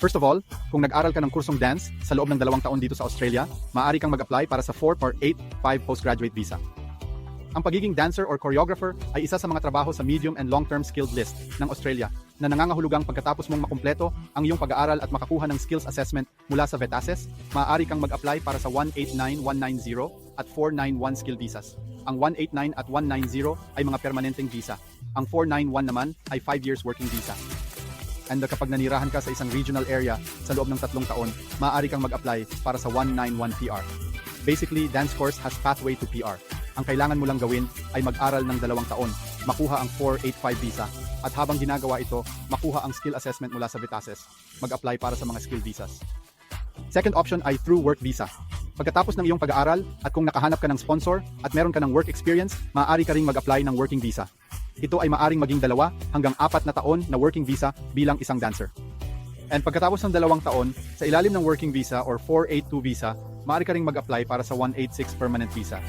First of all, kung nag-aral ka ng kursong dance sa loob ng dalawang taon dito sa Australia, maaari kang mag-apply para sa 4 or 8-5 postgraduate visa. Ang pagiging dancer or choreographer ay isa sa mga trabaho sa medium and long-term skilled list ng Australia na nangangahulugang pagkatapos mong makumpleto ang iyong pag-aaral at makakuha ng skills assessment mula sa VETASES, maaari kang mag-apply para sa 189190 at 491 skill visas. Ang 189 at 190 ay mga permanenteng visa. Ang 491 naman ay 5 years working visa. And kapag nanirahan ka sa isang regional area sa loob ng tatlong taon, maaari kang mag-apply para sa 191 PR. Basically, dance course has pathway to PR. Ang kailangan mo lang gawin ay mag-aral ng dalawang taon, makuha ang 485 visa, at habang ginagawa ito, makuha ang skill assessment mula sa Vitases, mag-apply para sa mga skill visas. Second option ay through work visa. Pagkatapos ng iyong pag-aaral at kung nakahanap ka ng sponsor at meron ka ng work experience, maaari ka ring mag-apply ng working visa. Ito ay maaring maging dalawa hanggang apat na taon na working visa bilang isang dancer. And pagkatapos ng dalawang taon, sa ilalim ng working visa or 482 visa, maaari ka ring mag-apply para sa 186 permanent visa.